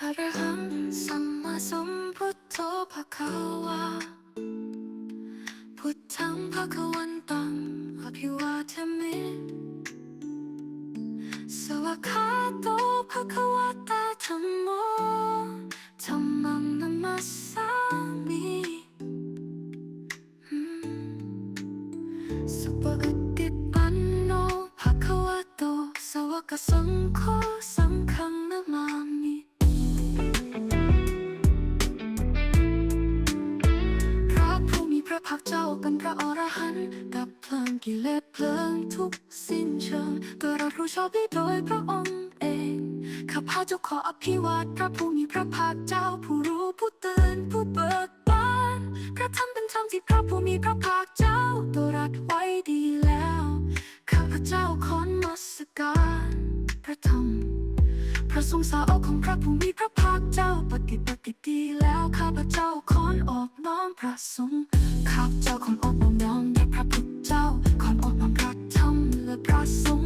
อรหังสัมมาสัมพุทโธภะคะวาพุทธังภะคะวันตังอภิวาเทมิสวากาโตภะคะวะตาธัมโมธัมมังนัมมัสสามิสุปฏิปันโนภะคะวะโตสวากสังโฆ ระภาคเจ้าเป็นพระอรหันต์ดับเพลิงกิเลสเพลิงทุกสิ้นเชิงโดยเรารู้ชอบได้โดยพระองค์เอง ข้าพเจ้าขออภิวาทพระผู้มีพระภาคเจ้าผู้รู้ผู้ตื่นผู้เบิกบานพระธรรมเป็นธรรมที่พระผู้มีพระภาคเจ้าตรัสไว้ดีแล้ว ข้าพเจ้าขอนมัสการพระธรรมพระทรงสาวกของพระผู้มีพระภาคเจ้าปฏิบัติดีแล้วข้าพเจ้า องพระสงฆ์ข้าพเจ้าขออบน้อมแด่พระพุทธเจ้าขออบน้อมพระธรรมและพระสงฆ์